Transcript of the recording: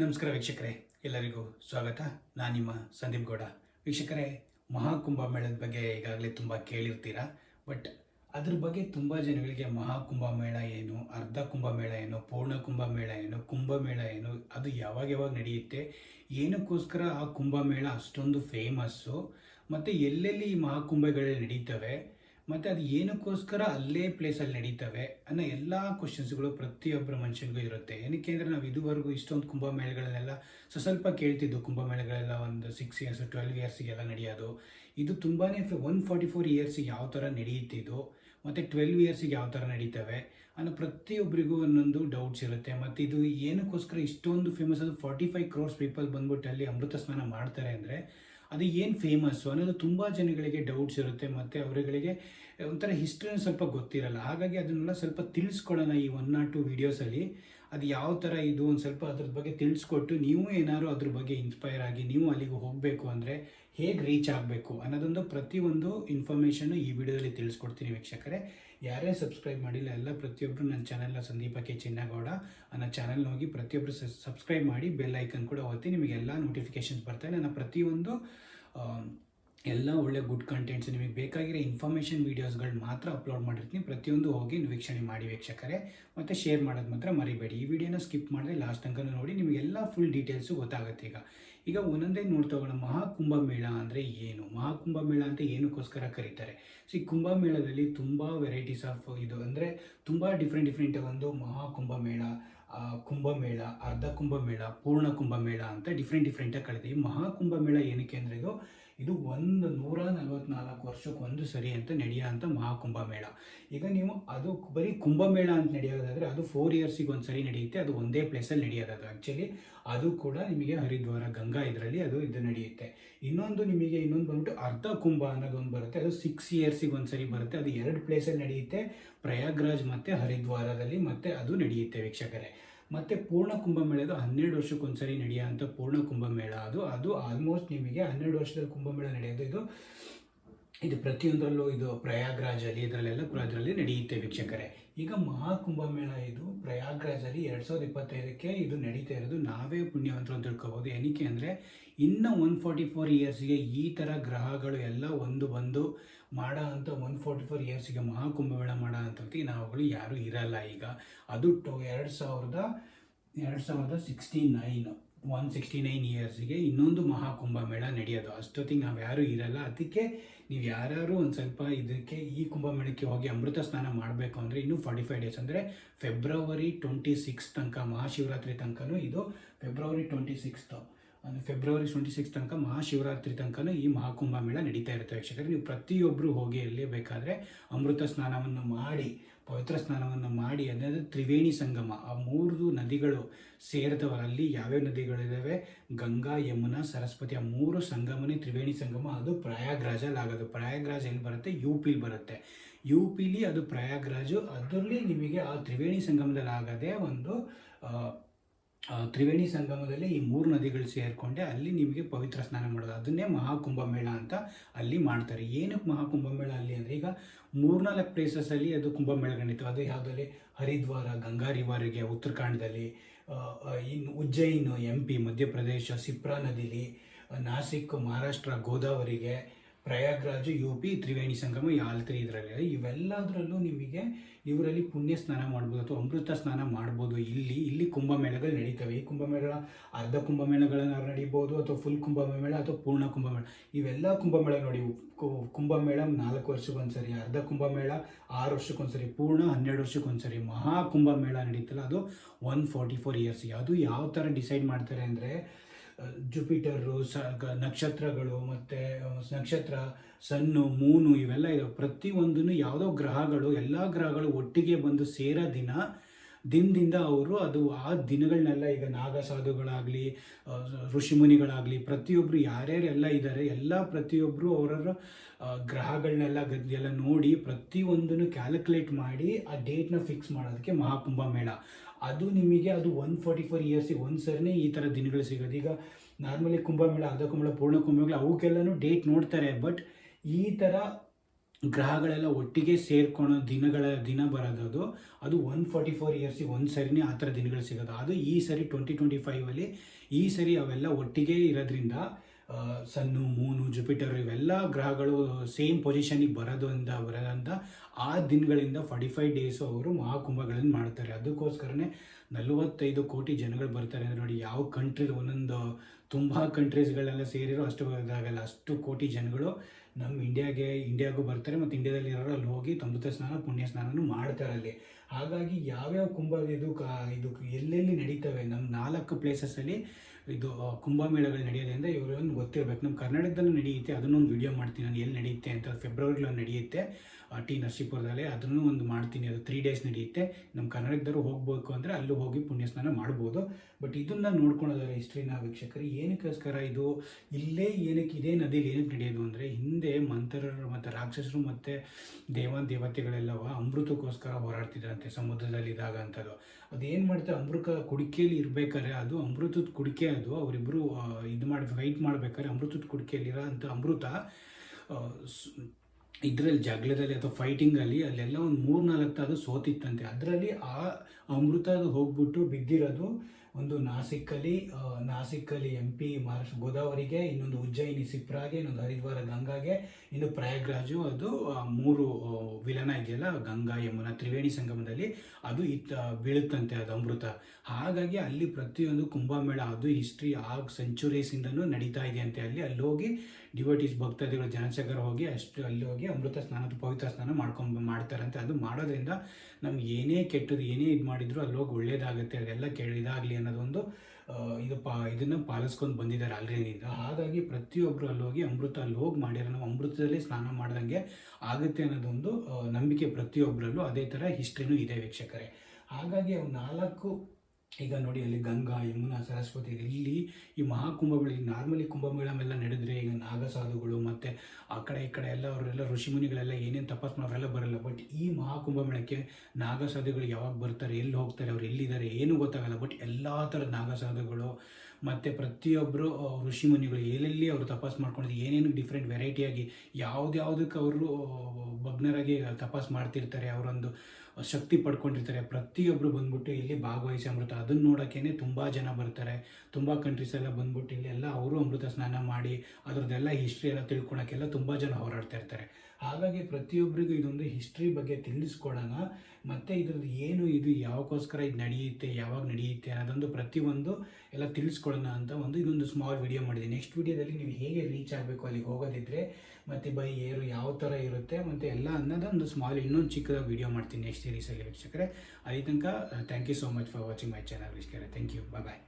ನಮಸ್ಕಾರ ವೀಕ್ಷಕರೇ, ಎಲ್ಲರಿಗೂ ಸ್ವಾಗತ. ನಾನು ನಿಮ್ಮ ಸಂದೀಪ್ ಗೌಡ. ವೀಕ್ಷಕರೇ, ಮಹಾಕುಂಭ ಮೇಳದ ಬಗ್ಗೆ ಈಗಾಗಲೇ ತುಂಬ ಕೇಳಿರ್ತೀರ? ಬಟ್ ಅದ್ರ ಬಗ್ಗೆ ತುಂಬ ಜನಗಳಿಗೆ ಮಹಾಕುಂಭಮೇಳ ಏನು, ಅರ್ಧ ಕುಂಭಮೇಳ ಏನು, ಪೂರ್ಣ ಕುಂಭಮೇಳ ಏನು ಕುಂಭಮೇಳ ಏನು, ಅದು ಯಾವಾಗ ಯಾವಾಗ ನಡೆಯುತ್ತೆ, ಏನಕ್ಕೋಸ್ಕರ ಆ ಕುಂಭಮೇಳ ಅಷ್ಟೊಂದು ಫೇಮಸ್ಸು ಮತ್ತು ಎಲ್ಲೆಲ್ಲಿ ಈ ಮಹಾಕುಂಭಗಳು ನಡೀತವೆ ಮತ್ತು ಅದು ಏನಕ್ಕೋಸ್ಕರ ಅಲ್ಲೇ ಪ್ಲೇಸಲ್ಲಿ ನಡೀತವೆ ಅನ್ನೋ ಎಲ್ಲ ಕ್ವಶನ್ಸ್ಗಳು ಪ್ರತಿಯೊಬ್ಬರ ಮನುಷ್ಯನಿಗೂ ಇರುತ್ತೆ. ಏನಕ್ಕೆ ಅಂದರೆ ನಾವು ಇದುವರೆಗೂ ಇಷ್ಟೊಂದು ಕುಂಭಮೇಳಗಳನ್ನೆಲ್ಲ ಸೊ ಸ್ವಲ್ಪ ಕೇಳ್ತಿದ್ದು ಕುಂಭಮೇಳಗಳೆಲ್ಲ ಒಂದು ಸಿಕ್ಸ್ ಇಯರ್ಸ್ ಟ್ವೆಲ್ವ್ ಇಯರ್ಸಿಗೆಲ್ಲ ನಡೆಯೋದು. ಇದು ತುಂಬಾ ಒನ್ ಫಾರ್ಟಿ ಫೋರ್ ಇಯರ್ಸಿಗೆ ಯಾವ ಥರ ನಡೆಯುತ್ತಿದ್ದು ಮತ್ತು ಟ್ವೆಲ್ವ್ ಇಯರ್ಸಿಗೆ ಯಾವ ಥರ ನಡೀತವೆ ಅನ್ನೋ ಪ್ರತಿಯೊಬ್ಬರಿಗೂ ಒಂದೊಂದು ಡೌಟ್ಸ್ ಇರುತ್ತೆ. ಮತ್ತು ಇದು ಏನಕ್ಕೋಸ್ಕರ ಇಷ್ಟೊಂದು ಫೇಮಸ್ ಅದು ಫಾರ್ಟಿ ಫೈವ್ ಕ್ರೋರ್ಸ್ ಪೀಪಲ್ ಬಂದ್ಬಿಟ್ಟು ಅಲ್ಲಿ ಅಮೃತ ಸ್ನಾನ ಮಾಡ್ತಾರೆ ಅಂದರೆ ಅದು ಏನು ಫೇಮಸ್ಸು ಅನ್ನೋದು ತುಂಬ ಜನಗಳಿಗೆ ಡೌಟ್ಸ್ ಇರುತ್ತೆ ಮತ್ತು ಅವರುಗಳಿಗೆ ಒಂಥರ ಹಿಸ್ಟ್ರಿನ ಸ್ವಲ್ಪ ಗೊತ್ತಿರಲ್ಲ. ಹಾಗಾಗಿ ಅದನ್ನೆಲ್ಲ ಸ್ವಲ್ಪ ತಿಳಿಸ್ಕೊಳ್ಳೋಣ ಈ ಒನ್ ಆರ್ ಟು ವೀಡಿಯೋಸಲ್ಲಿ ಅದು ಯಾವ ಥರ ಇದು ಒಂದು ಸ್ವಲ್ಪ ಅದ್ರ ಬಗ್ಗೆ ತಿಳಿಸ್ಕೊಟ್ಟು ನೀವು ಏನಾದ್ರು ಅದ್ರ ಬಗ್ಗೆ ಇನ್ಸ್ಪೈರ್ ಆಗಿ ನೀವು ಅಲ್ಲಿಗೆ ಹೋಗಬೇಕು ಅಂದರೆ ಹೇಗೆ ರೀಚ್ ಆಗಬೇಕು ಅನ್ನೋದೊಂದು ಪ್ರತಿಯೊಂದು ಇನ್ಫಾರ್ಮೇಷನ್ನು ಈ ವಿಡಿಯೋದಲ್ಲಿ ತಿಳಿಸ್ಕೊಡ್ತೀನಿ ವೀಕ್ಷಕರೇ. ಯಾರೇ ಸಬ್ಸ್ಕ್ರೈಬ್ ಮಾಡಿಲ್ಲ, ಎಲ್ಲ ಪ್ರತಿಯೊಬ್ಬರು ನನ್ನ ಚಾನಲ್ನ ಸಂದೀಪ ಕೆ. ಚಿನ್ನಗೌಡ. ನನ್ನ ಚಾನಲ್ ಹೋಗಿ ಪ್ರತಿಯೊಬ್ಬರು ಸಬ್ಸ್ಕ್ರೈಬ್ ಮಾಡಿ ಬೆಲ್ ಐಕನ್ ಕೂಡ ಒತ್ತಿ ನಿಮಗೆಲ್ಲ ನೋಟಿಫಿಕೇಶನ್ಸ್ ಬರ್ತಾವೆ ನನ್ನ ಪ್ರತಿಯೊಂದು ಎಲ್ಲ ಒಳ್ಳೆ ಗುಡ್ ಕಂಟೆಂಟ್ಸ್ ನಿಮಗೆ ಬೇಕಾಗಿರೋ ಇನ್ಫಾರ್ಮೇಷನ್ ವೀಡಿಯೋಸ್ಗಳು ಮಾತ್ರ ಅಪ್ಲೋಡ್ ಮಾಡಿರ್ತೀನಿ. ಪ್ರತಿಯೊಂದು ಹೋಗಿ ವೀಕ್ಷಣೆ ಮಾಡಿ ವೀಕ್ಷಕರೇ. ಮತ್ತು ಶೇರ್ ಮಾಡೋದು ಮಾತ್ರ ಮರಿಬೇಡಿ. ಈ ವಿಡಿಯೋನ ಸ್ಕಿಪ್ ಮಾಡಿದ್ರೆ ಲಾಸ್ಟ್ ತನಕ ನೋಡಿ ನಿಮಗೆಲ್ಲ ಫುಲ್ ಡೀಟೇಲ್ಸು ಗೊತ್ತಾಗುತ್ತೆ ಈಗ. ಈಗ ಒಂದೊಂದೇ ನೋಡ್ತಾ ಮಹಾಕುಂಭ ಮೇಳ ಅಂದರೆ ಏನು? ಮಹಾಕುಂಭಮೇಳ ಅಂತ ಏನಕ್ಕೋಸ್ಕರ ಕರೀತಾರೆ? ಸೊ ಈ ಕುಂಭಮೇಳದಲ್ಲಿ ತುಂಬ ವೆರೈಟೀಸ್ ಆಫ್ ಇದು ಅಂದರೆ ತುಂಬ ಡಿಫ್ರೆಂಟ್ ಡಿಫ್ರೆಂಟ್ ಒಂದು ಮಹಾಕುಂಭಮೇಳ ಕುಂಭ ಕುಂಭಮೇಳ, ಅರ್ಧ ಕುಂಭಮೇಳ, ಪೂರ್ಣ ಕುಂಭಮೇಳ ಅಂತ ಡಿಫ್ರೆಂಟ್ ಡಿಫ್ರೆಂಟಾಗಿ ಕಳಿತೀವಿ. ಮಹಾಕುಂಭ ಮೇಳ ಏನಕ್ಕೆ ಅಂದರೆ ಇದು ಇದು ಒಂದು ನೂರ ನಲವತ್ನಾಲ್ಕು ವರ್ಷಕ್ಕೆ ಒಂದು ಸರಿ ಅಂತ ನಡೆಯೋ ಅಂತ ಮಹಾಕುಂಭಮೇಳ. ಈಗ ನೀವು ಅದು ಬರೀ ಕುಂಭಮೇಳ ಅಂತ ನಡೆಯೋದಾದರೆ ಅದು ಫೋರ್ ಇಯರ್ಸಿಗೆ ಒಂದು ಸರಿ ನಡೆಯುತ್ತೆ, ಅದು ಒಂದೇ ಪ್ಲೇಸಲ್ಲಿ ನಡೆಯೋದು ಅದು ಆ್ಯಕ್ಚುಲಿ ಅದು ಕೂಡ ನಿಮಗೆ ಹರಿದ್ವಾರ, ಗಂಗಾ ಇದರಲ್ಲಿ ಅದು ಇದು ನಡೆಯುತ್ತೆ. ಇನ್ನೊಂದು ನಿಮಗೆ ಇನ್ನೊಂದು ಬಂದ್ಬಿಟ್ಟು ಅರ್ಧ ಕುಂಭ ಅನ್ನೋದೊಂದು ಬರುತ್ತೆ, ಅದು ಸಿಕ್ಸ್ ಇಯರ್ಸಿಗೆ ಒಂದು ಸರಿ ಬರುತ್ತೆ, ಅದು ಎರಡು ಪ್ಲೇಸಲ್ಲಿ ನಡೆಯುತ್ತೆ. ಪ್ರಯಾಗ್ರಾಜ್ ಮತ್ತು ಹರಿದ್ವಾರದಲ್ಲಿ ಮತ್ತು ಅದು ನಡೆಯುತ್ತೆ ವೀಕ್ಷಕರೇ. ಮತ್ತು ಪೂರ್ಣ ಕುಂಭಮೇಳದು ಹನ್ನೆರಡು ವರ್ಷಕ್ಕೊಂದ್ಸರಿ ನಡೆಯೋಂಥ ಪೂರ್ಣ ಕುಂಭಮೇಳ ಅದು. ಅದು ಆಲ್ಮೋಸ್ಟ್ ನಿಮಗೆ ಹನ್ನೆರಡು ವರ್ಷದಲ್ಲಿ ಕುಂಭಮೇಳ ನಡೆಯೋದು. ಇದು ಇದು ಪ್ರತಿಯೊಂದರಲ್ಲೂ ಇದು ಪ್ರಯಾಗ್ರಾಜಲ್ಲಿ, ಇದರಲ್ಲೆಲ್ಲ ಅದರಲ್ಲಿ ನಡೆಯುತ್ತೆ ವೀಕ್ಷಕರೇ. ಈಗ ಮಹಾಕುಂಭಮೇಳ ಇದು ಪ್ರಯಾಗ್ರಾಜಲ್ಲಿ ಎರಡು ಸಾವಿರದ ಇಪ್ಪತ್ತೈದಕ್ಕೆ ಇದು ನಡೀತಾ ಇರೋದು. ನಾವೇ ಪುಣ್ಯವಂತರು ಅಂತ ತಿಳ್ಕೊಬೋದು. ಏನಕ್ಕೆ ಅಂದರೆ ಇನ್ನು ಒನ್ ಫಾರ್ಟಿ ಫೋರ್ ಇಯರ್ಸ್ಗೆ ಈ ಥರ ಗ್ರಹಗಳು ಎಲ್ಲ ಒಂದು ಬಂದು ಮಾಡೋ ಅಂಥ ಒನ್ ಫಾರ್ಟಿ ಫೋರ್ ಇಯರ್ಸ್ಗೆ ಮಹಾಕುಂಭಮೇಳ ಮಾಡೋ ಅಂಥ ಹೊತ್ತಿಗೆ ನಾವುಗಳು ಯಾರೂ ಇರಲ್ಲ ಈಗ. ಅದು ಟು, ಎರಡು ಸಾವಿರದ ಎರಡು ಸಾವಿರದ sixty nine one sixty nine ಇಯರ್ಸಿಗೆ ಇನ್ನೊಂದು ಮಹಾಕುಂಭಮೇಳ ನಡೆಯೋದು. ಅಷ್ಟೊತ್ತಿಗೆ ನಾವು ಯಾರೂ ಇರಲ್ಲ. ಅದಕ್ಕೆ ನೀವು ಯಾರು ಒಂದು ಸ್ವಲ್ಪ ಇದಕ್ಕೆ ಈ ಕುಂಭಮೇಳಕ್ಕೆ ಹೋಗಿ ಅಮೃತ ಸ್ನಾನ ಮಾಡಬೇಕು ಅಂದರೆ ಇನ್ನೂ ಫಾರ್ಟಿ ಫೈವ್ ಡೇಸ್ ಅಂದರೆ ಫೆಬ್ರವರಿ ಟ್ವೆಂಟಿ ಸಿಕ್ಸ್ ತನಕ, ಮಹಾಶಿವರಾತ್ರಿ ತನಕನೂ ಇದು ಫೆಬ್ರವರಿ ಟ್ವೆಂಟಿ ಸಿಕ್ಸ್ತು ಅಂದರೆ ಫೆಬ್ರವರಿ ಟ್ವೆಂಟಿ ಸಿಕ್ಸ್ ತನಕ ಮಹಾಶಿವರಾತ್ರಿ ತನಕನೂ ಈ ಮಹಾಕುಂಭಮೇಳ ನಡೀತಾ ಇರುತ್ತೆ. ವೀಕ್ಷಕರೇ, ನೀವು ಪ್ರತಿಯೊಬ್ಬರು ಹೋಗಿ ಎಲ್ಲಿ ಬೇಕಾದರೆ ಅಮೃತ ಸ್ನಾನವನ್ನು ಮಾಡಿ ಪವಿತ್ರ ಸ್ನಾನವನ್ನು ಮಾಡಿ ಅಂದರೆ ತ್ರಿವೇಣಿ ಸಂಗಮ, ಆ ಮೂರು ನದಿಗಳು ಸೇರಿದವರಲ್ಲಿ ಯಾವ್ಯಾವ ನದಿಗಳಿದ್ದಾವೆ ಗಂಗಾ, ಯಮುನಾ, ಸರಸ್ವತಿ, ಆ ಮೂರು ಸಂಗಮನೇ ತ್ರಿವೇಣಿ ಸಂಗಮ. ಅದು ಪ್ರಯಾಗ್ರಾಜಲ್ಲಿ ಆಗೋದು ಪ್ರಯಾಗ್ರಾಜ್ ಎಲ್ಲಿ ಬರುತ್ತೆ? ಯು ಪಿಲಿ ಬರುತ್ತೆ. ಯು ಪಿಲಿ ಅದು ಪ್ರಯಾಗ್ರಾಜು. ಅದರಲ್ಲಿ ನಿಮಗೆ ಆ ತ್ರಿವೇಣಿ ಸಂಗಮದಲ್ಲಿ ಆಗದೆ ಒಂದು ತ್ರಿವೇಣಿ ಸಂಗಮದಲ್ಲಿ ಈ ಮೂರು ನದಿಗಳು ಸೇರಿಕೊಂಡೆ ಅಲ್ಲಿ ನಿಮಗೆ ಪವಿತ್ರ ಸ್ನಾನ ಮಾಡೋದು. ಅದನ್ನೇ ಮಹಾಕುಂಭಮೇಳ ಅಂತ ಅಲ್ಲಿ ಮಾಡ್ತಾರೆ. ಏನಕ್ಕೆ ಮಹಾಕುಂಭಮೇಳ ಅಲ್ಲಿ ಅಂದರೆ ಈಗ ಮೂರ್ನಾಲ್ಕು ಪ್ಲೇಸಸಲ್ಲಿ ಅದು ಕುಂಭಮೇಳಗಳಿತ್ತು ಅದು ಯಾವುದಲ್ಲಿ ಹರಿದ್ವಾರ ಗಂಗಾ ರಿವಾರಿಗೆ ಉತ್ತರಾಖಂಡದಲ್ಲಿ ಇನ್ನು ಉಜ್ಜಯಿನ್, ಎಂ ಪಿ, ಮಧ್ಯಪ್ರದೇಶ ಸಿಪ್ರಾ ನದಿಲಿ, ನಾಸಿಕ್, ಮಹಾರಾಷ್ಟ್ರ, ಗೋದಾವರಿಗೆ ಪ್ರಯಾಗ್ರಾಜು, ಯು ಪಿ, ತ್ರಿವೇಣಿ ಸಂಗಮ ಯಾಲ್ತ್ರಿ ಇದರಲ್ಲಿ. ಇವೆಲ್ಲದರಲ್ಲೂ ನಿಮಗೆ ಇವರಲ್ಲಿ ಪುಣ್ಯ ಸ್ನಾನ ಮಾಡ್ಬೋದು ಅಥವಾ ಅಮೃತ ಸ್ನಾನ ಮಾಡ್ಬೋದು. ಇಲ್ಲಿ ಇಲ್ಲಿ ಕುಂಭಮೇಳಗಳು ನಡೀತವೆ. ಈ ಕುಂಭಮೇಳ ಅರ್ಧ ಕುಂಭಮೇಳಗಳನ್ನು ನಡೀಬೋದು ಅಥವಾ ಫುಲ್ ಕುಂಭಮೇಳ ಅಥವಾ ಪೂರ್ಣ ಕುಂಭಮೇಳ. ಇವೆಲ್ಲ ಕುಂಭಮೇಳ ನೋಡಿ. ಕುಂಭಮೇಳ ನಾಲ್ಕು ವರ್ಷಕ್ಕೊಂದ್ಸರಿ, ಅರ್ಧ ಕುಂಭಮೇಳ ಆರು ವರ್ಷಕ್ಕೊಂದ್ಸರಿ, ಪೂರ್ಣ ಹನ್ನೆರಡು ವರ್ಷಕ್ಕೊಂದ್ಸರಿ ಮಹಾ ಕುಂಭಮೇಳ ನಡೀತಲ್ಲ. ಅದು ಒನ್ ಫಾರ್ಟಿ ಫೋರ್ ಇಯರ್ಸ್ ಅದು ಯಾವ ಥರ ಡಿಸೈಡ್ ಮಾಡ್ತಾರೆ ಅಂದರೆ ಜುಪಿಟರು ಸ ನಕ್ಷತ್ರಗಳು ಮತ್ತು ನಕ್ಷತ್ರ ಸನ್ನು ಮೂನು ಇವೆಲ್ಲ ಪ್ರತಿಯೊಂದನ್ನು ಯಾವುದೋ ಗ್ರಹಗಳು, ಎಲ್ಲ ಗ್ರಹಗಳು ಒಟ್ಟಿಗೆ ಬಂದು ಸೇರೋ ದಿನ, ದಿನದಿಂದ ಅವರು ಅದು ಆ ದಿನಗಳನ್ನೆಲ್ಲ ಈಗ ನಾಗಸಾಧುಗಳಾಗಲಿ ಋಷಿಮುನಿಗಳಾಗಲಿ ಪ್ರತಿಯೊಬ್ಬರು ಯಾರ್ಯಾರೆಲ್ಲ ಇದ್ದಾರೆ, ಎಲ್ಲ ಪ್ರತಿಯೊಬ್ಬರು ಅವರವರ ಗ್ರಹಗಳನ್ನೆಲ್ಲ ಎಲ್ಲ ನೋಡಿ ಪ್ರತಿಯೊಂದನ್ನು ಕ್ಯಾಲ್ಕುಲೇಟ್ ಮಾಡಿ ಆ ಡೇಟ್ನ ಫಿಕ್ಸ್ ಮಾಡೋದಕ್ಕೆ ಮಹಾಕುಂಭ ಮೇಳ. ಅದು ನಿಮಗೆ ಅದು ಒನ್ ಫಾರ್ಟಿ ಫೋರ್ ಇಯರ್ಸಿಗೆ ಒಂದು ಸರಿನೇ ಈ ಥರ ದಿನಗಳು ಸಿಗೋದು. ಈಗ ನಾರ್ಮಲಿ ಕುಂಭಮೇಳ ಅರ್ಧ ಕುಂಭಮೇಳ ಪೂರ್ಣ ಕುಂಭಮೇಳ ಅವಕ್ಕೆಲ್ಲನೂ ಡೇಟ್ ನೋಡ್ತಾರೆ. ಬಟ್ ಈ ಥರ ಗ್ರಹಗಳೆಲ್ಲ ಒಟ್ಟಿಗೆ ಸೇರ್ಕೊಳೋ ದಿನಗಳ ದಿನ ಬರೋದು ಅದು ಒನ್ ಫಾರ್ಟಿ ಫೋರ್ ಇಯರ್ಸಿಗೆ ಒಂದು ಸರಿನೇ ಆ ಥರ ದಿನಗಳು ಸಿಗೋದು. ಅದು ಈ ಸರಿ ಟ್ವೆಂಟಿ ಟ್ವೆಂಟಿ ಫೈವಲ್ಲಿ ಈ ಸರಿ ಅವೆಲ್ಲ ಒಟ್ಟಿಗೆ ಇರೋದ್ರಿಂದ ಸನ್ನು, ಮೂನು, ಜುಪಿಟರ್ ಇವೆಲ್ಲ ಗ್ರಹಗಳು ಸೇಮ್ ಪೊಸಿಷನಿಗೆ ಅಂತ ಬರೋದಂತ ಆ ದಿನಗಳಿಂದ ಫಾರ್ಟಿ ಫೈವ್ ಡೇಸು ಅವರು ಮಹಾಕುಂಭಗಳನ್ನು ಮಾಡ್ತಾರೆ. ಅದಕ್ಕೋಸ್ಕರನೇ ನಲವತ್ತೈದು ಕೋಟಿ ಜನಗಳು ಬರ್ತಾರೆ. ಅಂದರೆ ನೋಡಿ ಯಾವ ಕಂಟ್ರಿ ಒಂದೊಂದು ತುಂಬ ಕಂಟ್ರೀಸ್ಗಳೆಲ್ಲ ಸೇರಿರೋ ಅಷ್ಟು ಇದಾಗಲ್ಲ. ಅಷ್ಟು ಕೋಟಿ ಜನಗಳು ನಮ್ಮ ಇಂಡಿಯಾಗೆ, ಇಂಡಿಯಾಗೂ ಬರ್ತಾರೆ. ಮತ್ತು ಇಂಡಿಯಾದಲ್ಲಿ ಇರೋರು ಅಲ್ಲಿ ಹೋಗಿ ತಂಬುತ ಸ್ನಾನ, ಪುಣ್ಯ ಸ್ನಾನನೂ ಮಾಡ್ತಾರೆ ಅಲ್ಲಿ. ಹಾಗಾಗಿ ಯಾವ್ಯಾವ ಕುಂಭ, ಇದು ಕ, ಇದು ಎಲ್ಲೆಲ್ಲಿ ನಡೀತವೆ ನಮ್ಮ ನಾಲ್ಕು ಪ್ಲೇಸಸ್ಸಲ್ಲಿ ಇದು ಕುಂಭಮೇಳಗಳು ಕುಂಭಮೇಳಗಳು ನಡೆಯೋದ್ರಿಂದ ಇವರೊಂದು ಗೊತ್ತಿರಬೇಕು. ನಮ್ಮ ಕರ್ನಾಟಕದಲ್ಲೂ ನಡೆಯುತ್ತೆ, ಅದನ್ನೊಂದು ವಿಡಿಯೋ ಮಾಡ್ತೀನಿ ನಾನು, ಎಲ್ಲಿ ನಡೆಯುತ್ತೆ ಅಂತ ಫೆಬ್ರವರಿలో ನಡೆಯುತ್ತೆ. ಟಿ ನರಸೀಪುರದಲ್ಲಿ ಅದನ್ನು ಒಂದು ಮಾಡ್ತೀನಿ. ಅದು ತ್ರೀ ಡೇಸ್ ನಡೆಯುತ್ತೆ. ನಮ್ಮ ಕನ್ನಡದವರು ಹೋಗಬೇಕು ಅಂದರೆ ಅಲ್ಲೂ ಹೋಗಿ ಪುಣ್ಯ ಸ್ನಾನ ಮಾಡ್ಬೋದು. ಬಟ್ ಇದನ್ನು ನೋಡ್ಕೊಳೋದಾದ್ರೆ ಹಿಸ್ಟ್ರಿನ ವೀಕ್ಷಕರು, ಏನಕ್ಕೋಸ್ಕರ ಇದು? ಇಲ್ಲೇ ಏನಕ್ಕೆ ಇದೇ ನದಿಯಲ್ಲಿ ಏನಕ್ಕೆ ನಡೆಯೋದು ಅಂದರೆ ಹಿಂದೆ ಮಂತ್ರರು ಮತ್ತು ರಾಕ್ಷಸರು ಮತ್ತು ದೇವ ದೇವತೆಗಳೆಲ್ಲವ ಅಮೃತಕ್ಕೋಸ್ಕರ ಹೋರಾಡ್ತಿದ್ರಂತೆ ಸಮುದ್ರದಲ್ಲಿ ಇದ್ದಾಗ ಅಂಥದ್ದು ಅದೇನು ಮಾಡ್ತಾರೆ? ಅಮೃತ ಕುಡಿಕೆಯಲ್ಲಿ ಇರಬೇಕಾದ್ರೆ ಅದು ಅಮೃತದ ಕುಡಿಕೆ ಅದು. ಅವರಿಬ್ಬರು ಇದು ಮಾಡಿ ಫೈಟ್ ಮಾಡ್ಬೇಕಾದ್ರೆ ಅಮೃತದ ಕುಡಿಕೆಯಲ್ಲಿರೋ ಅಂಥ ಅಮೃತ ಇದರಲ್ಲಿ ಜಗಳದಲ್ಲಿ ಅಥವಾ ಫೈಟಿಂಗಲ್ಲಿ ಅಲ್ಲೆಲ್ಲ ಒಂದು ಮೂರು ನಾಲ್ಕು ಅದು ಸೋತಿತ್ತಂತೆ. ಅದರಲ್ಲಿ ಆ ಅಮೃತ ಅದು ಹೋಗ್ಬಿಟ್ಟು ಬಿದ್ದಿರೋದು ಒಂದು ನಾಸಿಕ್ಕಲ್ಲಿ ನಾಸಿಕ್ಕಲ್ಲಿ ಎಂ ಪಿ ಮಹಾರಾಷ್ಟ್ರ ಗೋದಾವರಿಗೆ, ಇನ್ನೊಂದು ಉಜ್ಜಯಿನಿ ಸಿಪ್ರಾಗೆ, ಇನ್ನೊಂದು ಹರಿದ್ವಾರ ಗಂಗಾಗೆ, ಇನ್ನು ಪ್ರಯಾಗ್ರಾಜು, ಅದು ಮೂರು ವಿಲನ ಇದೆಯಲ್ಲ, ಗಂಗಾ ಯಮುನಾ ತ್ರಿವೇಣಿ ಸಂಗಮದಲ್ಲಿ, ಅದು ಇತ್ತ, ಬೀಳುತ್ತಂತೆ, ಅದು ಅಮೃತ. ಹಾಗಾಗಿ ಅಲ್ಲಿ ಪ್ರತಿಯೊಂದು ಕುಂಭಮೇಳ, ಅದು ಹಿಸ್ಟ್ರಿ, ಆ ಸೆಂಚುರೀಸಿಂದನೂ ನಡೀತಾ ಇದೆ ಅಂತೆ. ಅಲ್ಲಿ ಅಲ್ಲಿ ಹೋಗಿ ಡಿವೋಟೀಸ್ ಭಕ್ತಾದಿಗಳು ಜನಸಾಗರ ಹೋಗಿ, ಅಷ್ಟು ಅಲ್ಲಿ ಹೋಗಿ ಅಮೃತ ಸ್ನಾನ ಪವಿತ್ರ ಸ್ನಾನ ಮಾಡ್ಕೊಂಡು ಮಾಡ್ತಾರಂತೆ. ಅದು ಮಾಡೋದ್ರಿಂದ ನಮ್ಗೆ ಏನೇ ಕೆಟ್ಟದ್ದು, ಏನೇ ಇದು ಮಾಡಿದ್ರು ಅಲ್ಲಿ ಹೋಗಿ ಒಳ್ಳೇದಾಗುತ್ತೆ. ಅದೆಲ್ಲ ಕೇಳಿದಾಗಲಿ ಇದಾಗಲಿ ಅನ್ನೋದೊಂದು ಇದು ಪಾ, ಇದನ್ನು ಪಾಲಿಸ್ಕೊಂಡು ಬಂದಿದ್ದಾರೆ ಆಲ್ರೆಡಿಯಿಂದ ಹಾಗಾಗಿ ಪ್ರತಿಯೊಬ್ಬರು ಅಲ್ಲಿ ಹೋಗಿ ಅಮೃತ ಅಲ್ಲಿ ಹೋಗಿ ಮಾಡಿರೋ ನಾವು ಅಮೃತದಲ್ಲಿ ಸ್ನಾನ ಮಾಡ್ದಂಗೆ ಆಗುತ್ತೆ ಅನ್ನೋದೊಂದು ನಂಬಿಕೆ ಪ್ರತಿಯೊಬ್ಬರಲ್ಲೂ ಅದೇ ಥರ ಹಿಸ್ಟ್ರಿನೂ ಇದೆ ವೀಕ್ಷಕರೇ. ಹಾಗಾಗಿ ಅವು ನಾಲ್ಕು ಈಗ ನೋಡಿ ಅಲ್ಲಿ ಗಂಗಾ, ಯಮುನಾ, ಸರಸ್ವತಿ. ಇಲ್ಲಿ ಈ ಮಹಾಕುಂಭಮೇಳ ನಾರ್ಮಲಿ ಕುಂಭಮೇಳಮೆಲ್ಲ ನಡೆದ್ರೆ ಈಗ ನಾಗಸಾಧುಗಳು ಮತ್ತು ಆ ಕಡೆ ಈ ಕಡೆ ಎಲ್ಲ ಅವರೆಲ್ಲ ಋಷಿಮುನಿಗಳೆಲ್ಲ ಏನೇನು ತಪಸ್ ಮಾಡೋರೆಲ್ಲ ಬರಲ್ಲ ಬಟ್ ಈ ಮಹಾಕುಂಭಮೇಳಕ್ಕೆ ನಾಗಸಾಧುಗಳು ಯಾವಾಗ ಬರ್ತಾರೆ, ಎಲ್ಲಿ ಹೋಗ್ತಾರೆ, ಅವ್ರು ಎಲ್ಲಿದ್ದಾರೆ ಏನೂ ಗೊತ್ತಾಗಲ್ಲ ಬಟ್ ಎಲ್ಲ ಥರದ ನಾಗಸಾಧುಗಳು ಮತ್ತು ಪ್ರತಿಯೊಬ್ಬರು ಋಷಿಮುನಿಗಳು ಎಲ್ಲೆಲ್ಲಿ ಅವರು ತಪಾಸ್ ಮಾಡ್ಕೊಂಡಿದ್ದು ಏನೇನು ಡಿಫ್ರೆಂಟ್ ವೆರೈಟಿಯಾಗಿ ಯಾವುದ್ಯಾವುದಕ್ಕೆ ಅವರು ಭಗ್ನರಾಗಿ ತಪಾಸ್ ಮಾಡ್ತಿರ್ತಾರೆ, ಅವರೊಂದು ಶಕ್ತಿ ಪಡ್ಕೊಂಡಿರ್ತಾರೆ. ಪ್ರತಿಯೊಬ್ಬರು ಬಂದ್ಬಿಟ್ಟು ಇಲ್ಲಿ ಭಾಗವಹಿಸಿ ಅಮೃತ ಅದನ್ನು ನೋಡೋಕ್ಕೇ ತುಂಬ ಜನ ಬರ್ತಾರೆ. ತುಂಬ ಕಂಟ್ರೀಸ್ ಎಲ್ಲ ಬಂದ್ಬಿಟ್ಟು ಇಲ್ಲಿ ಎಲ್ಲ ಅವರು ಅಮೃತ ಸ್ನಾನ ಮಾಡಿ, ಅದರದ್ದೆಲ್ಲ ಹಿಸ್ಟ್ರಿ ಎಲ್ಲ ತಿಳ್ಕೊಳಕ್ಕೆಲ್ಲ ತುಂಬ ಜನ ಹೋರಾಡ್ತಾ ಇರ್ತಾರೆ. ಹಾಗಾಗಿ ಪ್ರತಿಯೊಬ್ಬರಿಗೂ ಇದೊಂದು ಹಿಸ್ಟ್ರಿ ಬಗ್ಗೆ ತಿಳಿಸ್ಕೊಡೋಣ. ಮತ್ತು ಇದ್ರದ್ದು ಏನು, ಇದು ಯಾವಕ್ಕೋಸ್ಕರ ಇದು ನಡೆಯುತ್ತೆ, ಯಾವಾಗ ನಡೆಯುತ್ತೆ ಅನ್ನೋದೊಂದು ಪ್ರತಿಯೊಂದು ಎಲ್ಲ ತಿಳಿಸ್ಕೊಡೋಣ ಅಂತ ಒಂದು ಇದೊಂದು ಸ್ಮಾಲ್ ವಿಡಿಯೋ ಮಾಡಿದೆ. ನೆಕ್ಸ್ಟ್ ವಿಡಿಯೋದಲ್ಲಿ ನೀವು ಹೇಗೆ ರೀಚ್ ಆಗಬೇಕು, ಅಲ್ಲಿಗೆ ಹೋಗೋದಿದ್ರೆ, ಮತ್ತು ಬೈ ಏರು ಯಾವ ಥರ ಇರುತ್ತೆ, ಮತ್ತು ಎಲ್ಲ ಅನ್ನೋದೊಂದು ಸ್ಮಾಲ್ ಇನ್ನೊಂದು ಚಿಕ್ಕದಾಗಿ ವಿಡಿಯೋ ಮಾಡ್ತೀನಿ ನೆಕ್ಸ್ಟ್ ಸೀರೀಸಲ್ಲಿ ವೀಕ್ಷಕರೇ. ಅಲ್ಲಿ ತನಕ thank you so much for watching my channel ವೀಕ್ಷಕರೇ. Thank you bye